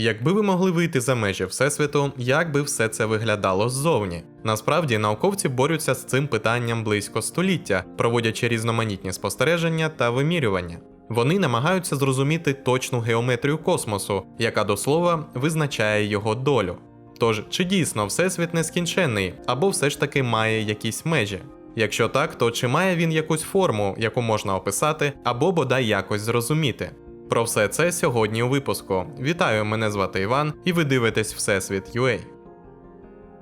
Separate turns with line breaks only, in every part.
Якби ви могли вийти за межі Всесвіту, як би все це виглядало ззовні? Насправді науковці борються з цим питанням близько століття, проводячи різноманітні спостереження та вимірювання. Вони намагаються зрозуміти точну геометрію космосу, яка до слова визначає його долю. Тож, чи дійсно Всесвіт нескінченний, або все ж таки має якісь межі? Якщо так, то чи має він якусь форму, яку можна описати, або бодай якось зрозуміти? Про все це сьогодні у випуску. Вітаю, мене звати Іван, і ви дивитесь Всесвіт UA.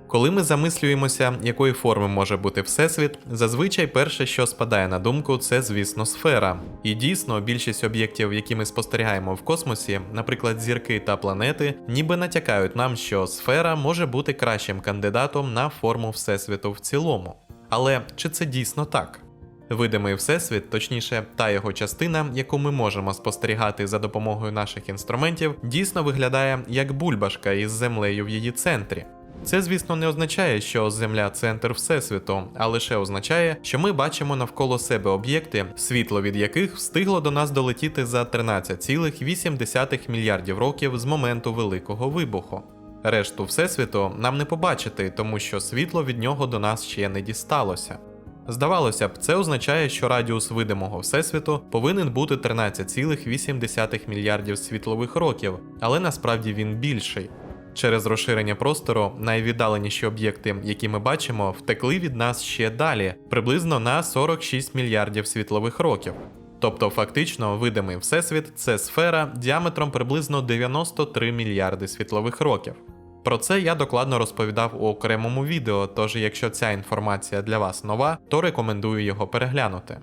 Коли ми замислюємося, якої форми може бути Всесвіт, зазвичай перше, що спадає на думку, це, звісно, сфера. І дійсно, більшість об'єктів, які ми спостерігаємо в космосі, наприклад, зірки та планети, ніби натякають нам, що сфера може бути кращим кандидатом на форму Всесвіту в цілому. Але чи це дійсно так? Видимий всесвіт, точніше, та його частина, яку ми можемо спостерігати за допомогою наших інструментів, дійсно виглядає як бульбашка із землею в її центрі. Це, звісно, не означає, що Земля центр Всесвіту, а лише означає, що ми бачимо навколо себе об'єкти, світло від яких встигло до нас долетіти за 13,8 мільярдів років з моменту Великого вибуху. Решту Всесвіту нам не побачити, тому що світло від нього до нас ще не дісталося. Здавалося б, це означає, що радіус видимого Всесвіту повинен бути 13,8 мільярдів світлових років, але насправді він більший. Через розширення простору найвіддаленіші об'єкти, які ми бачимо, втекли від нас ще далі, приблизно на 46 мільярдів світлових років. Тобто, фактично, видимий всесвіт це сфера діаметром приблизно 93 мільярди світлових років. Про це я докладно розповідав у окремому відео, тож якщо ця інформація для вас нова, то рекомендую його переглянути.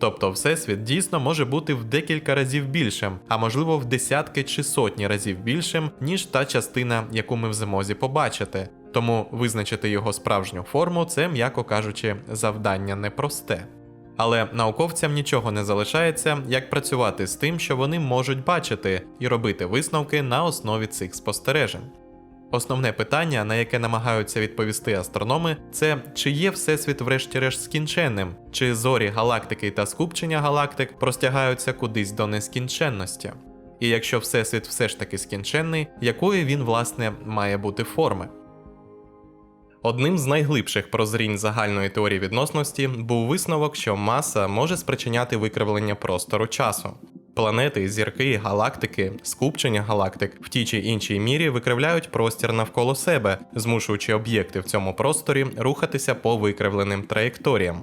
Тобто Всесвіт дійсно може бути в декілька разів більшим, а можливо в десятки чи сотні разів більшим, ніж та частина, яку ми в змозі побачити. Тому визначити його справжню форму це, м'яко кажучи, завдання непросте. Але науковцям нічого не залишається, як працювати з тим, що вони можуть бачити, і робити висновки на основі цих спостережень. Основне питання, на яке намагаються відповісти астрономи, це чи є всесвіт врешті-решт скінченним, чи зорі галактики та скупчення галактик простягаються кудись до нескінченності. І якщо всесвіт все ж таки скінченний, якої він, власне, має бути форми? Одним з найглибших прозрінь загальної теорії відносності був висновок, що маса може спричиняти викривлення простору часу. Планети, зірки, галактики, скупчення галактик в тій чи іншій мірі викривляють простір навколо себе, змушуючи об'єкти в цьому просторі рухатися по викривленим траєкторіям.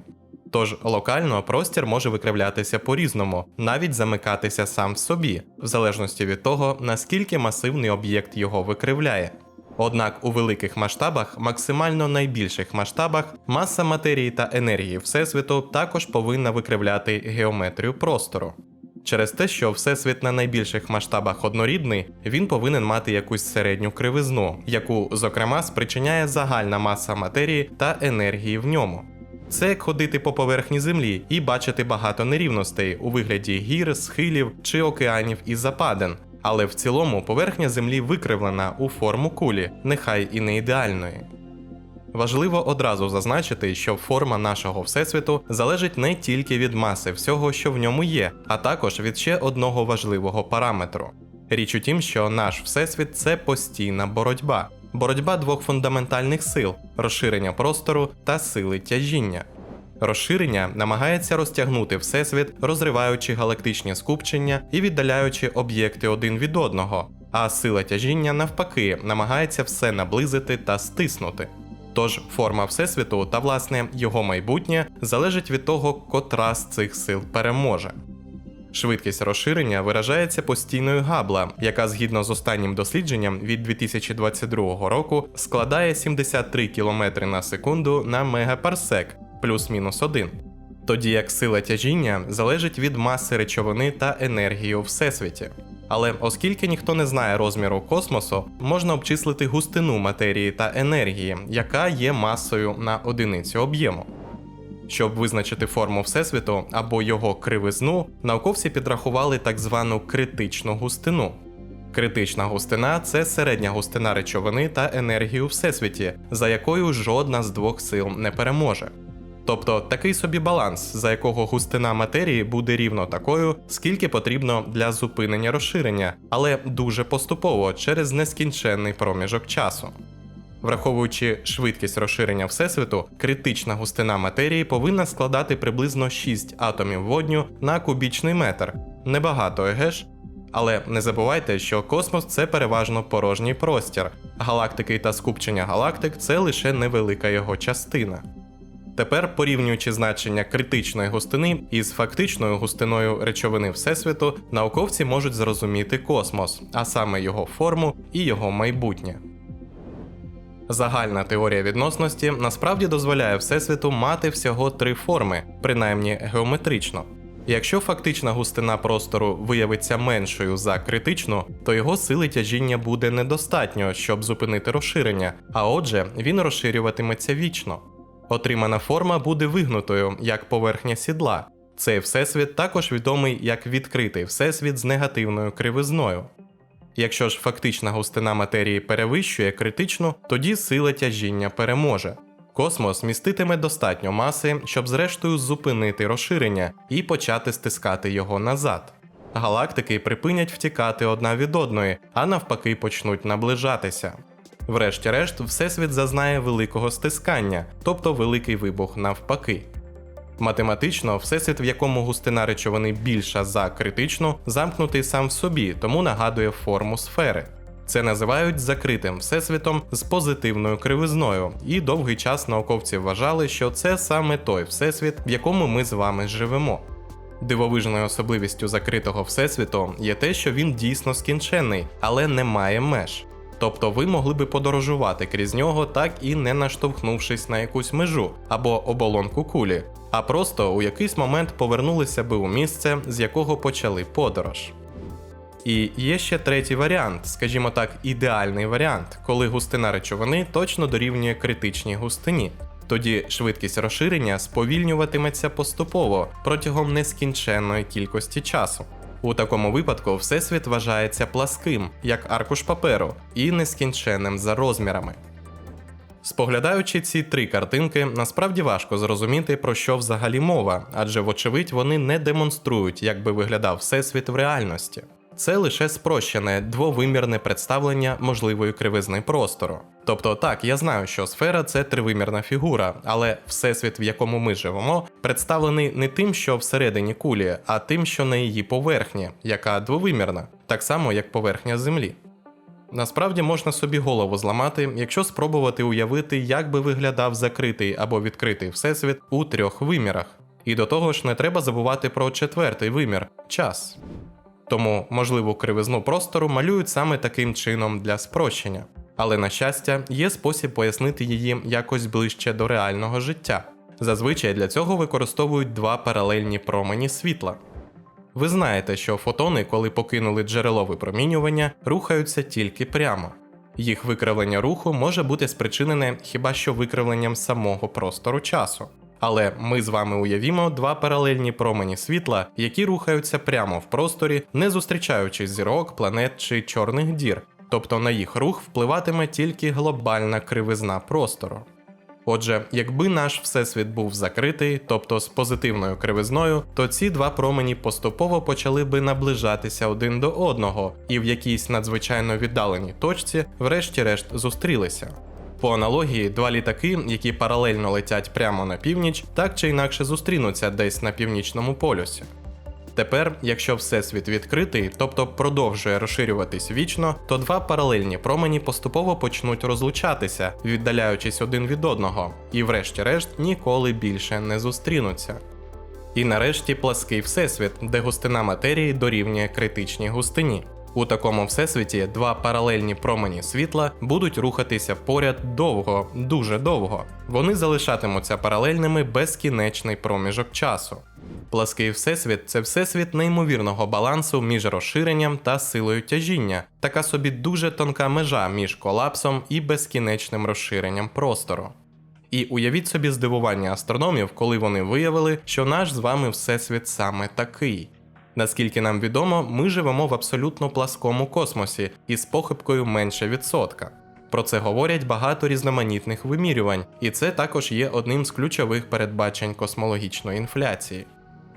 Тож локально простір може викривлятися по-різному, навіть замикатися сам в собі, в залежності від того, наскільки масивний об'єкт його викривляє. Однак у великих масштабах, максимально найбільших масштабах, маса матерії та енергії Всесвіту також повинна викривляти геометрію простору. Через те, що всесвіт на найбільших масштабах однорідний, він повинен мати якусь середню кривизну, яку, зокрема, спричиняє загальна маса матерії та енергії в ньому. Це як ходити по поверхні землі і бачити багато нерівностей у вигляді гір, схилів чи океанів і западин. Але в цілому поверхня землі викривлена у форму кулі, нехай і не ідеальної. Важливо одразу зазначити, що форма нашого всесвіту залежить не тільки від маси всього, що в ньому є, а також від ще одного важливого параметру. Річ у тім, що наш всесвіт це постійна боротьба, боротьба двох фундаментальних сил розширення простору та сили тяжіння. Розширення намагається розтягнути всесвіт, розриваючи галактичні скупчення і віддаляючи об'єкти один від одного, а сила тяжіння навпаки намагається все наблизити та стиснути. Тож форма Всесвіту та власне його майбутнє залежить від того, котра з цих сил переможе. Швидкість розширення виражається постійною габла, яка згідно з останнім дослідженням від 2022 року складає 73 км на секунду на мегапарсек плюс-мінус 1. Тоді як сила тяжіння залежить від маси речовини та енергії у всесвіті. Але оскільки ніхто не знає розміру космосу, можна обчислити густину матерії та енергії, яка є масою на одиницю об'єму. Щоб визначити форму Всесвіту або його кривизну, науковці підрахували так звану критичну густину. Критична густина це середня густина речовини та енергії у всесвіті, за якою жодна з двох сил не переможе. Тобто такий собі баланс, за якого густина матерії буде рівно такою, скільки потрібно для зупинення розширення, але дуже поступово через нескінченний проміжок часу. Враховуючи швидкість розширення Всесвіту, критична густина матерії повинна складати приблизно 6 атомів водню на кубічний метр. Небагато, еге? Але не забувайте, що космос це переважно порожній простір, галактики та скупчення галактик це лише невелика його частина. Тепер, порівнюючи значення критичної густини із фактичною густиною речовини Всесвіту, науковці можуть зрозуміти космос, а саме його форму і його майбутнє. Загальна теорія відносності насправді дозволяє Всесвіту мати всього три форми, принаймні геометрично. Якщо фактична густина простору виявиться меншою за критичну, то його сили тяжіння буде недостатньо, щоб зупинити розширення, а отже, він розширюватиметься вічно. Отримана форма буде вигнутою, як поверхня сідла. Цей всесвіт також відомий як відкритий всесвіт з негативною кривизною. Якщо ж фактична густина матерії перевищує критичну, тоді сила тяжіння переможе. Космос міститиме достатньо маси, щоб зрештою зупинити розширення і почати стискати його назад. Галактики припинять втікати одна від одної, а навпаки почнуть наближатися. Врешті-решт, Всесвіт зазнає великого стискання, тобто великий вибух навпаки. Математично, всесвіт, в якому густина речовини більша за критичну, замкнутий сам в собі, тому нагадує форму сфери. Це називають закритим всесвітом з позитивною кривизною, і довгий час науковці вважали, що це саме той всесвіт, в якому ми з вами живемо. Дивовижною особливістю закритого всесвіту є те, що він дійсно скінченний, але не має меж. Тобто ви могли би подорожувати крізь нього, так і не наштовхнувшись на якусь межу або оболонку кулі, а просто у якийсь момент повернулися би у місце, з якого почали подорож. І є ще третій варіант, скажімо так, ідеальний варіант, коли густина речовини точно дорівнює критичній густині. Тоді швидкість розширення сповільнюватиметься поступово протягом нескінченної кількості часу. У такому випадку всесвіт вважається пласким, як аркуш паперу, і нескінченним за розмірами. Споглядаючи ці три картинки, насправді важко зрозуміти, про що взагалі мова, адже, вочевидь, вони не демонструють, як би виглядав всесвіт в реальності. Це лише спрощене двовимірне представлення можливої кривизни простору. Тобто, так, я знаю, що сфера це тривимірна фігура, але всесвіт, в якому ми живемо, представлений не тим, що всередині кулі, а тим, що на її поверхні, яка двовимірна, так само як поверхня Землі. Насправді можна собі голову зламати, якщо спробувати уявити, як би виглядав закритий або відкритий всесвіт у трьох вимірах. І до того ж не треба забувати про четвертий вимір час. Тому можливу кривизну простору малюють саме таким чином для спрощення. Але на щастя, є спосіб пояснити її якось ближче до реального життя. Зазвичай для цього використовують два паралельні промені світла. Ви знаєте, що фотони, коли покинули джерело випромінювання, рухаються тільки прямо. Їх викривлення руху може бути спричинене хіба що викривленням самого простору часу. Але ми з вами уявімо два паралельні промені світла, які рухаються прямо в просторі, не зустрічаючи зірок, планет чи чорних дір, тобто на їх рух впливатиме тільки глобальна кривизна простору. Отже, якби наш всесвіт був закритий, тобто з позитивною кривизною, то ці два промені поступово почали би наближатися один до одного і в якійсь надзвичайно віддаленій точці, врешті-решт, зустрілися. По аналогії, два літаки, які паралельно летять прямо на північ, так чи інакше зустрінуться десь на північному полюсі. Тепер, якщо всесвіт відкритий, тобто продовжує розширюватись вічно, то два паралельні промені поступово почнуть розлучатися, віддаляючись один від одного, і, врешті-решт, ніколи більше не зустрінуться. І нарешті плаский всесвіт, де густина матерії дорівнює критичній густині. У такому всесвіті два паралельні промені світла будуть рухатися поряд довго, дуже довго. Вони залишатимуться паралельними безкінечний проміжок часу. Плаский всесвіт це всесвіт неймовірного балансу між розширенням та силою тяжіння, така собі дуже тонка межа між колапсом і безкінечним розширенням простору. І уявіть собі здивування астрономів, коли вони виявили, що наш з вами всесвіт саме такий. Наскільки нам відомо, ми живемо в абсолютно пласкому космосі із похибкою менше відсотка. Про це говорять багато різноманітних вимірювань, і це також є одним з ключових передбачень космологічної інфляції.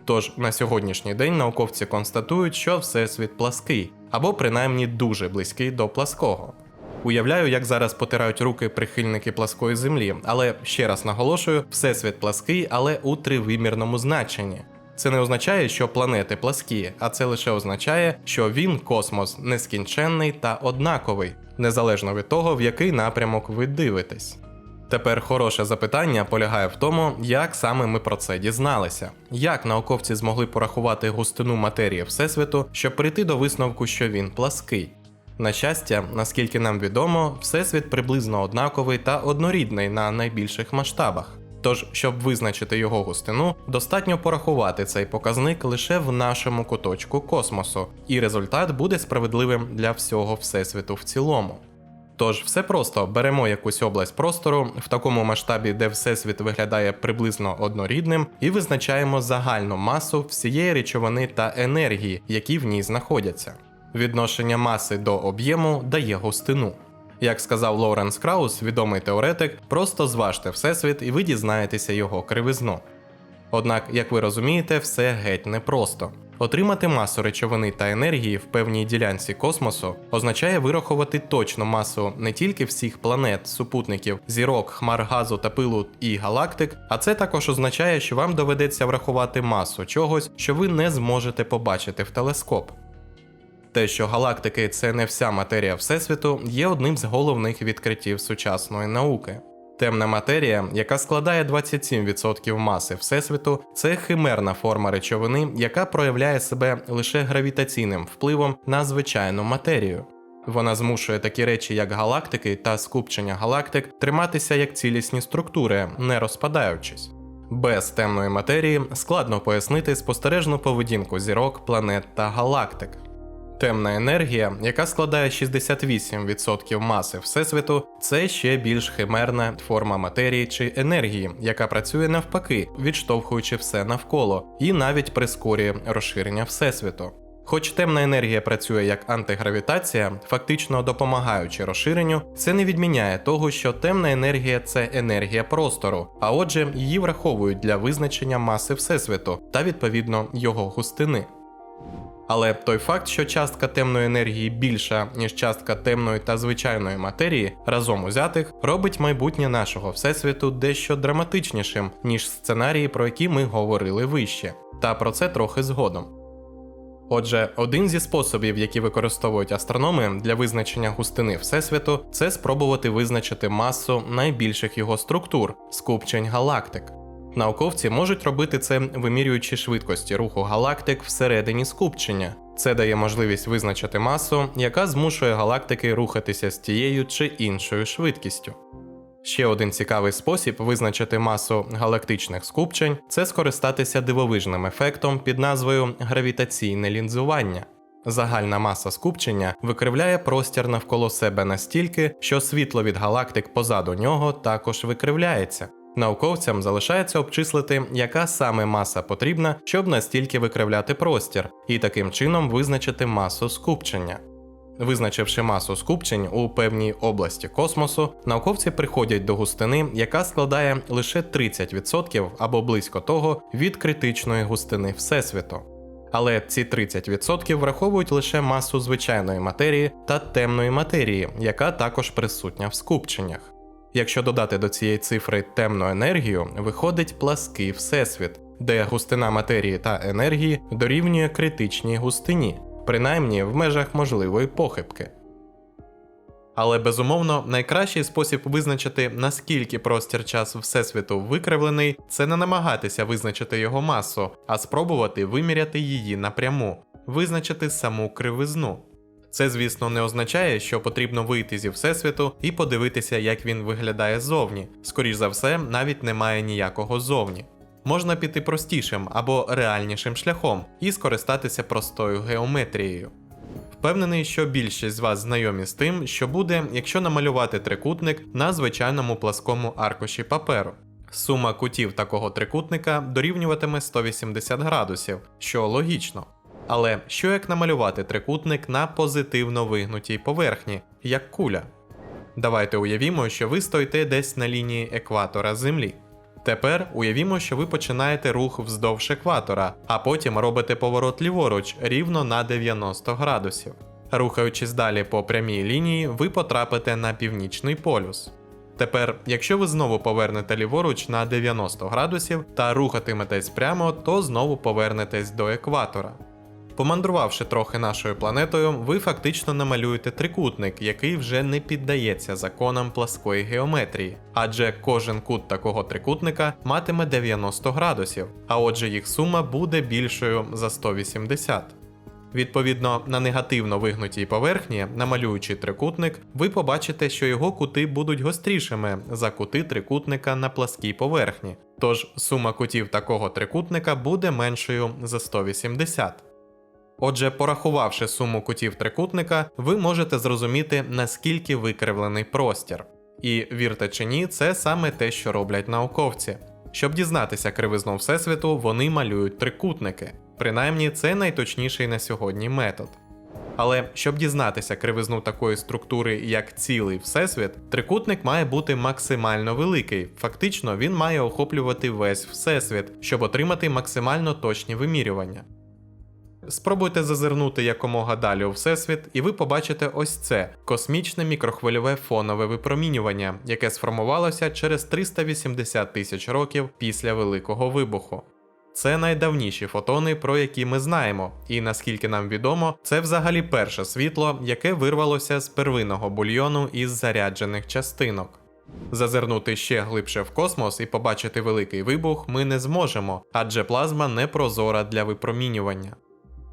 Тож на сьогоднішній день науковці констатують, що Всесвіт плаский, або принаймні дуже близький до плаского. Уявляю, як зараз потирають руки прихильники пласкої землі, але ще раз наголошую, всесвіт плаский, але у тривимірному значенні. Це не означає, що планети пласкі, а це лише означає, що він, космос, нескінченний та однаковий, незалежно від того, в який напрямок ви дивитесь. Тепер хороше запитання полягає в тому, як саме ми про це дізналися, як науковці змогли порахувати густину матерії Всесвіту, щоб прийти до висновку, що він плаский. На щастя, наскільки нам відомо, Всесвіт приблизно однаковий та однорідний на найбільших масштабах. Тож, щоб визначити його густину, достатньо порахувати цей показник лише в нашому куточку космосу, і результат буде справедливим для всього Всесвіту в цілому. Тож все просто беремо якусь область простору в такому масштабі, де всесвіт виглядає приблизно однорідним, і визначаємо загальну масу всієї речовини та енергії, які в ній знаходяться. Відношення маси до об'єму дає густину. Як сказав Лоуренс Краус, відомий теоретик, просто зважте всесвіт і ви дізнаєтеся його кривизну. Однак, як ви розумієте, все геть непросто. Отримати масу речовини та енергії в певній ділянці космосу означає вирахувати точну масу не тільки всіх планет, супутників, зірок, хмар газу та пилу і галактик, а це також означає, що вам доведеться врахувати масу чогось, що ви не зможете побачити в телескоп. Те, що галактики це не вся матерія Всесвіту, є одним з головних відкриттів сучасної науки. Темна матерія, яка складає 27% маси Всесвіту, це химерна форма речовини, яка проявляє себе лише гравітаційним впливом на звичайну матерію. Вона змушує такі речі, як галактики та скупчення галактик, триматися як цілісні структури, не розпадаючись. Без темної матерії складно пояснити спостережну поведінку зірок, планет та галактик. Темна енергія, яка складає 68% маси Всесвіту, це ще більш химерна форма матерії чи енергії, яка працює навпаки, відштовхуючи все навколо, і навіть прискорює розширення Всесвіту. Хоч темна енергія працює як антигравітація, фактично допомагаючи розширенню, це не відміняє того, що темна енергія це енергія простору, а отже, її враховують для визначення маси Всесвіту та відповідно його густини. Але той факт, що частка темної енергії більша, ніж частка темної та звичайної матерії, разом узятих, робить майбутнє нашого всесвіту дещо драматичнішим, ніж сценарії, про які ми говорили вище, та про це трохи згодом. Отже, один зі способів, які використовують астрономи для визначення густини Всесвіту, це спробувати визначити масу найбільших його структур скупчень галактик. Науковці можуть робити це, вимірюючи швидкості руху галактик всередині скупчення. Це дає можливість визначити масу, яка змушує галактики рухатися з тією чи іншою швидкістю. Ще один цікавий спосіб визначити масу галактичних скупчень це скористатися дивовижним ефектом під назвою гравітаційне лінзування. Загальна маса скупчення викривляє простір навколо себе настільки, що світло від галактик позаду нього також викривляється. Науковцям залишається обчислити, яка саме маса потрібна, щоб настільки викривляти простір, і таким чином визначити масу скупчення. Визначивши масу скупчень у певній області космосу, науковці приходять до густини, яка складає лише 30% або близько того від критичної густини Всесвіту. Але ці 30% враховують лише масу звичайної матерії та темної матерії, яка також присутня в скупченнях. Якщо додати до цієї цифри темну енергію, виходить плаский всесвіт, де густина матерії та енергії дорівнює критичній густині, принаймні в межах можливої похибки. Але безумовно, найкращий спосіб визначити, наскільки простір часу Всесвіту викривлений, це не намагатися визначити його масу, а спробувати виміряти її напряму, визначити саму кривизну. Це, звісно, не означає, що потрібно вийти зі всесвіту і подивитися, як він виглядає ззовні. Скоріш за все, навіть немає ніякого зовні. Можна піти простішим або реальнішим шляхом і скористатися простою геометрією. Впевнений, що більшість з вас знайомі з тим, що буде, якщо намалювати трикутник на звичайному пласкому аркуші паперу. Сума кутів такого трикутника дорівнюватиме 180 градусів, що логічно. Але що як намалювати трикутник на позитивно вигнутій поверхні, як куля? Давайте уявімо, що ви стоїте десь на лінії екватора Землі. Тепер уявімо, що ви починаєте рух вздовж екватора, а потім робите поворот ліворуч рівно на 90 градусів. Рухаючись далі по прямій лінії, ви потрапите на північний полюс. Тепер, якщо ви знову повернете ліворуч на 90 градусів та рухатиметесь прямо, то знову повернетесь до екватора. Помандрувавши трохи нашою планетою, ви фактично намалюєте трикутник, який вже не піддається законам пласкої геометрії, адже кожен кут такого трикутника матиме 90 градусів, а отже їх сума буде більшою за 180. Відповідно, на негативно вигнутій поверхні, намалюючи трикутник, ви побачите, що його кути будуть гострішими за кути трикутника на пласкій поверхні. Тож сума кутів такого трикутника буде меншою за 180. Отже, порахувавши суму кутів трикутника, ви можете зрозуміти, наскільки викривлений простір. І вірте чи ні, це саме те, що роблять науковці. Щоб дізнатися кривизну Всесвіту, вони малюють трикутники. Принаймні, це найточніший на сьогодні метод. Але щоб дізнатися кривизну такої структури, як цілий всесвіт, трикутник має бути максимально великий. Фактично, він має охоплювати весь всесвіт, щоб отримати максимально точні вимірювання. Спробуйте зазирнути якомога далі у всесвіт, і ви побачите ось це космічне мікрохвильове фонове випромінювання, яке сформувалося через 380 тисяч років після Великого вибуху. Це найдавніші фотони, про які ми знаємо, і наскільки нам відомо, це взагалі перше світло, яке вирвалося з первинного бульйону із заряджених частинок. Зазирнути ще глибше в космос і побачити великий вибух ми не зможемо, адже плазма не прозора для випромінювання.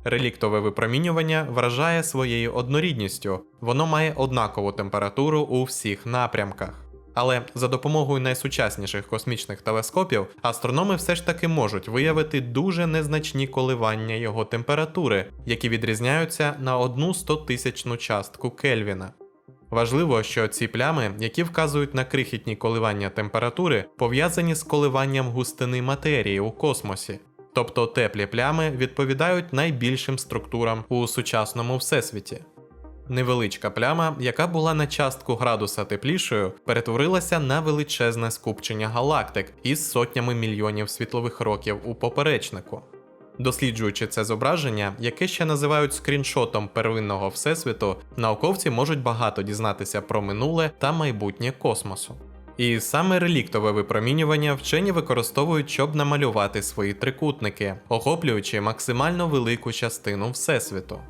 Реліктове випромінювання вражає своєю однорідністю, воно має однакову температуру у всіх напрямках. Але за допомогою найсучасніших космічних телескопів астрономи все ж таки можуть виявити дуже незначні коливання його температури, які відрізняються на одну стотисячну частку Кельвіна. Важливо, що ці плями, які вказують на крихітні коливання температури, пов'язані з коливанням густини матерії у космосі. Тобто теплі плями відповідають найбільшим структурам у сучасному всесвіті. Невеличка пляма, яка була на частку градуса теплішою, перетворилася на величезне скупчення галактик із сотнями мільйонів світлових років у поперечнику. Досліджуючи це зображення, яке ще називають скріншотом первинного всесвіту, науковці можуть багато дізнатися про минуле та майбутнє космосу. І саме реліктове випромінювання вчені використовують, щоб намалювати свої трикутники, охоплюючи максимально велику частину всесвіту.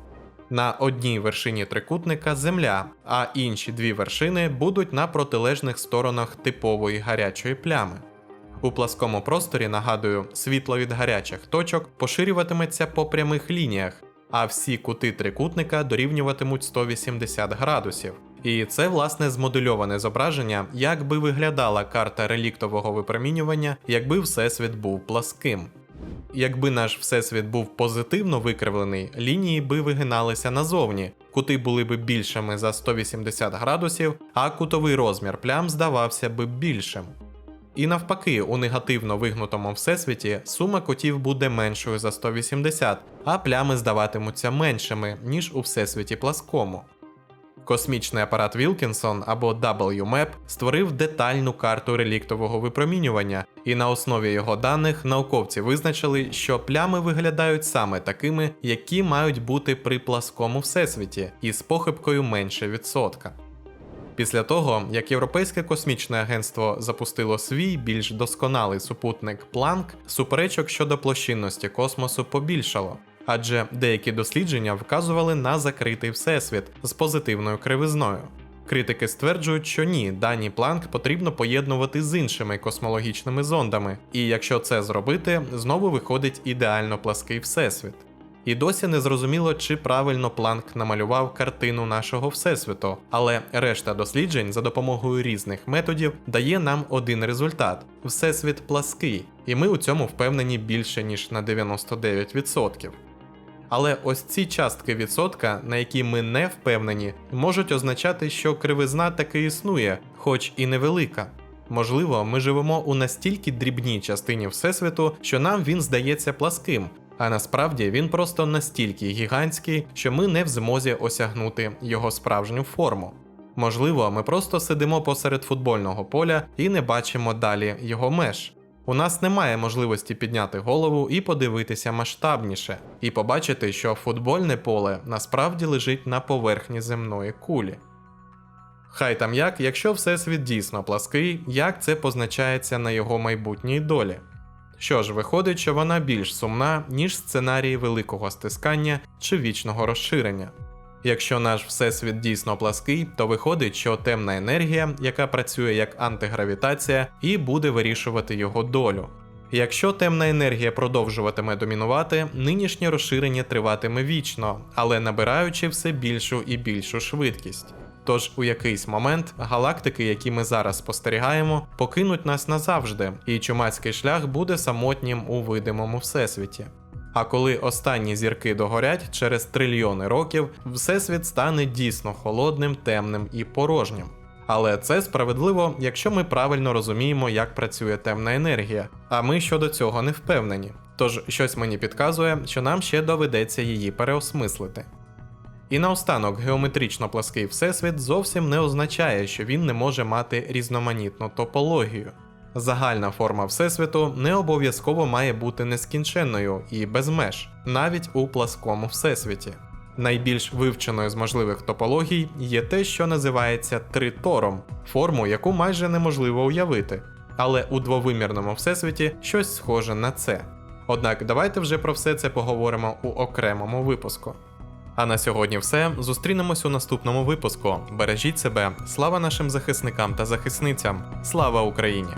На одній вершині трикутника Земля, а інші дві вершини будуть на протилежних сторонах типової гарячої плями. У пласкому просторі, нагадую, світло від гарячих точок поширюватиметься по прямих лініях, а всі кути трикутника дорівнюватимуть 180 градусів. І це власне змодельоване зображення, як би виглядала карта реліктового випромінювання, якби всесвіт був пласким. Якби наш всесвіт був позитивно викривлений, лінії би вигиналися назовні, кути були б більшими за 180 градусів, а кутовий розмір плям здавався б більшим. І навпаки, у негативно вигнутому всесвіті сума кутів буде меншою за 180, а плями здаватимуться меншими, ніж у всесвіті пласкому. Космічний апарат Вілкінсон або WMAP створив детальну карту реліктового випромінювання, і на основі його даних науковці визначили, що плями виглядають саме такими, які мають бути при пласкому всесвіті, із похибкою менше відсотка. Після того, як Європейське космічне агентство запустило свій більш досконалий супутник Планк, суперечок щодо площинності космосу побільшало адже деякі дослідження вказували на закритий всесвіт з позитивною кривизною. Критики стверджують, що ні, дані Планк потрібно поєднувати з іншими космологічними зондами, і якщо це зробити, знову виходить ідеально плаский всесвіт. І досі не зрозуміло, чи правильно Планк намалював картину нашого всесвіту, але решта досліджень за допомогою різних методів дає нам один результат: всесвіт плаский, і ми у цьому впевнені більше ніж на 99%. Але ось ці частки відсотка, на які ми не впевнені, можуть означати, що кривизна таки існує, хоч і невелика. Можливо, ми живемо у настільки дрібній частині Всесвіту, що нам він здається пласким, а насправді він просто настільки гігантський, що ми не в змозі осягнути його справжню форму. Можливо, ми просто сидимо посеред футбольного поля і не бачимо далі його меж. У нас немає можливості підняти голову і подивитися масштабніше, і побачити, що футбольне поле насправді лежить на поверхні земної кулі. Хай там як, якщо всесвіт дійсно плаский, як це позначається на його майбутній долі. Що ж, виходить, що вона більш сумна, ніж сценарії великого стискання чи вічного розширення. Якщо наш всесвіт дійсно плаский, то виходить, що темна енергія, яка працює як антигравітація, і буде вирішувати його долю. Якщо темна енергія продовжуватиме домінувати, нинішнє розширення триватиме вічно, але набираючи все більшу і більшу швидкість. Тож у якийсь момент галактики, які ми зараз спостерігаємо, покинуть нас назавжди, і чумацький шлях буде самотнім у видимому всесвіті. А коли останні зірки догорять через трильйони років, всесвіт стане дійсно холодним, темним і порожнім. Але це справедливо, якщо ми правильно розуміємо, як працює темна енергія, а ми щодо цього не впевнені. Тож щось мені підказує, що нам ще доведеться її переосмислити. І наостанок, геометрично плаский всесвіт зовсім не означає, що він не може мати різноманітну топологію. Загальна форма всесвіту не обов'язково має бути нескінченною і без меж, навіть у пласкому всесвіті. Найбільш вивченою з можливих топологій є те, що називається тритором, форму, яку майже неможливо уявити. Але у двовимірному всесвіті щось схоже на це. Однак давайте вже про все це поговоримо у окремому випуску. А на сьогодні все. Зустрінемось у наступному випуску. Бережіть себе, слава нашим захисникам та захисницям, слава Україні!